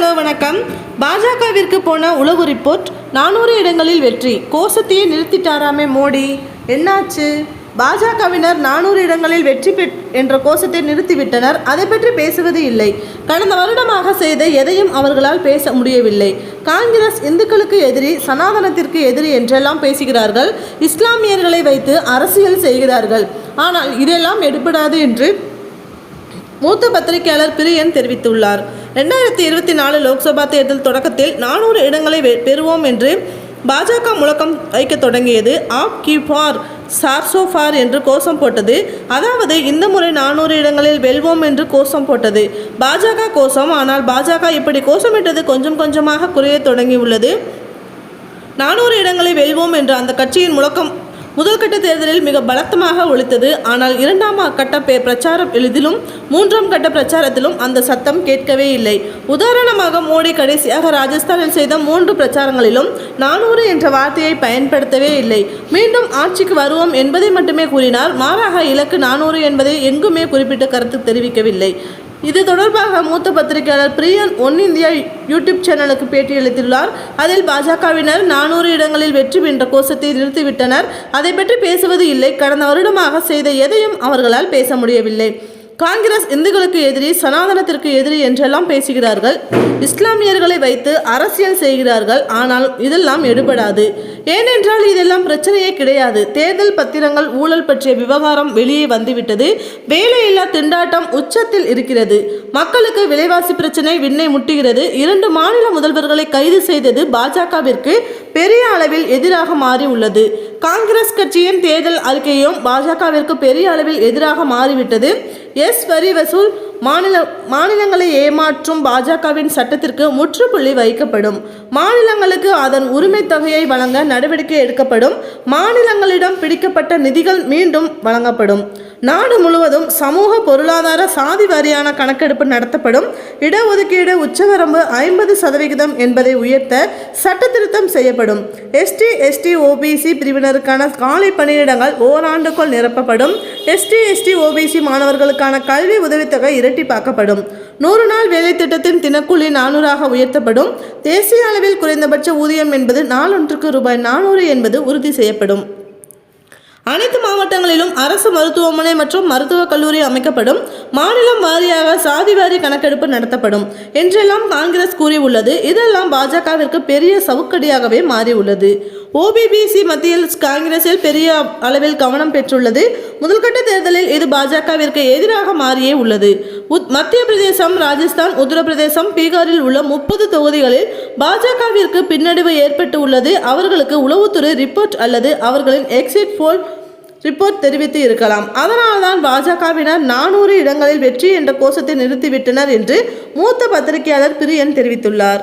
Hello வணக்கம். பாஜகவிற்கு போன உளவு ரிப்போர்ட் நானூறு இடங்களில் வெற்றி. கோஷத்தையே நிறுத்திட்டாராமே மோடி. என்னாச்சு? பாஜகவினர் நானூறு இடங்களில் வெற்றி பெற் என்ற கோஷத்தை நிறுத்திவிட்டனர். அதை பற்றி பேசுவது இல்லை. கடந்த வருடமாக செய்த எதையும் அவர்களால் பேச முடியவில்லை. காங்கிரஸ் இந்துக்களுக்கு எதிரி சனாதனத்திற்கு எதிரி என்றெல்லாம் பேசுகிறார்கள். இஸ்லாமியர்களை வைத்து அரசியல் செய்கிறார்கள். ஆனால் இதெல்லாம் எடுபடாது என்று மூத்த பத்திரிகையாளர் பிரியன் தெரிவித்துள்ளார். ரெண்டாயிரத்தி இருபத்தி நாலு லோக்சபா தேர்தல் தொடக்கத்தில் நானூறு இடங்களை வெ- பெறுவோம் என்று பாஜக முழக்கம் வைக்கத் தொடங்கியது. ஆப் கி ஃபார் சார்சோ ஃபார் என்று கோஷம் போட்டது. அதாவது இந்த முறை நானூறு இடங்களில் வெல்வோம் என்று கோஷம் போட்டது. பாஜக கோஷம் ஆனால் பாஜக இப்படி கோஷமிட்டது கொஞ்சம் கொஞ்சமாக குறையத் தொடங்கியுள்ளது. நானூறு இடங்களை வெல்வோம் என்று அந்த கட்சியின் முழக்கம் முதல் கட்ட தேர்தலில் மிக பலத்தமாக ஒழித்தது. ஆனால் இரண்டாம் கட்ட பே- பிரச்சாரம் எளிதிலும் மூன்றாம் கட்ட பிரச்சாரத்திலும் அந்த சத்தம் கேட்கவே இல்லை. உதாரணமாக மோடி கடைசியாக ராஜஸ்தானில் செய்த மூன்று பிரச்சாரங்களிலும் நானூறு என்ற வார்த்தையை பயன்படுத்தவே இல்லை. மீண்டும் ஆட்சிக்கு வருவோம் என்பதை மட்டுமே கூறினார் மாறாக இலக்கு நானூறு என்பதை எங்குமே குறிப்பிட்ட கருத்து தெரிவிக்கவில்லை. இது தொடர்பாக மூத்த பத்திரிகையாளர் பிரியன் ஒன் இந்தியா யூடியூப் சேனலுக்கு பேட்டியளித்துள்ளார் அதில் பாஜகவினர் நானூறு இடங்களில் வெற்றி என்ற கோஷத்தை நிறுத்திவிட்டனர். அதை பற்றி பேசுவது இல்லை. கடந்த வருடமாக செய்த எதையும் அவர்களால் பேச முடியவில்லை. காங்கிரஸ் இந்துக்களுக்கு எதிரி சனாதனத்திற்கு எதிரி என்றெல்லாம் பேசுகிறார்கள். இஸ்லாமியர்களை வைத்து அரசியல் செய்கிறார்கள். ஆனால் இதெல்லாம் எடுபடாது. ஏனென்றால் இதெல்லாம் பிரச்சனையே கிடையாது. தேர்தல் பத்திரங்கள் ஊழல் பற்றிய விவகாரம் வெளியே வந்துவிட்டது. வேலையில்லா திண்டாட்டம் உச்சத்தில் இருக்கிறது. மக்களுக்கு விலைவாசி பிரச்சனை விண்ணை முட்டுகிறது. இரண்டு மாநில முதல்வர்களை கைது செய்தது பாஜகவிற்கு பெரிய அளவில் எதிராக மாறி உள்ளது காங்கிரஸ் கட்சியின் தேர்தல் அறிக்கையும் பாஜகவிற்கு பெரிய அளவில் எதிராக மாறிவிட்டது. எஸ் வரி வசூல் மாநில மாநிலங்களை ஏமாற்றும் பாஜகவின் சட்டத்திற்கு முற்றுப்புள்ளி வைக்கப்படும். மாநிலங்களுக்கு அதன் உரிமை தொகையை வழங்க நடவடிக்கை எடுக்கப்படும். மாநிலங்களிடம் பிடிக்கப்பட்ட நிதிகள் மீண்டும் வழங்கப்படும். நாடு முழுவதும் சமூக பொருளாதார சாதி வாரியான கணக்கெடுப்பு நடத்தப்படும். இடஒதுக்கீடு உச்சவரம்பு ஐம்பது சதவிகிதம் என்பதை உயர்த்த சட்டத்திருத்தம் செய்யப்படும். எஸ்டி எஸ்டி ஓபிசி பிரிவினருக்கான காலி பணியிடங்கள் ஓராண்டுக்குள் நிரப்பப்படும். எஸ்டி எஸ்டி ஓபிசி மாணவர்களுக்கான கல்வி உதவித்தொகை இரட்டிப்பாக்கப்படும். நூறு நாள் வேலை திட்டத்தின் தினக்கூலி நானூறாக உயர்த்தப்படும். தேசிய அளவில் குறைந்தபட்ச ஊதியம் என்பது நாளொன்றுக்கு ரூபாய் நானூறு என்பது உறுதி செய்யப்படும். அனைத்து மாவட்டங்களிலும் அரசு மருத்துவமனை மற்றும் மருத்துவக் கல்லூரி அமைக்கப்படும். மாநிலம் வாரியாக சாதி வாரி கணக்கெடுப்பு நடத்தப்படும். என்றெல்லாம் காங்கிரஸ் கூறியுள்ளது. இதெல்லாம் பாஜகவிற்கு பெரிய சவுக்கடியாகவே மாறியுள்ளது. ஓபிபிசி மத்தியில் காங்கிரஸில் பெரிய அளவில் கவனம் பெற்றுள்ளது. முதல்கட்ட தேர்தலில் இது பாஜகவிற்கு எதிராக மாறியே உள்ளது. மத்திய பிரதேசம் ராஜஸ்தான் உத்தரப்பிரதேசம் பீகாரில் உள்ள முப்பது தொகுதிகளில் பாஜகவிற்கு பின்னடைவு ஏற்பட்டு உள்ளது அவர்களுக்கு உளவுத்துறை ரிப்போர்ட் அல்லது அவர்களின் எக்ஸிட் போல் ரிப்போர்ட் தெரிவித்து இருக்கலாம். அதனால்தான் பாஜகவினர் நானூறு இடங்களில் வெற்றி என்ற கோஷத்தை நிறுத்திவிட்டனர் என்று மூத்த பத்திரிகையாளர் பிரியன் தெரிவித்துள்ளார்.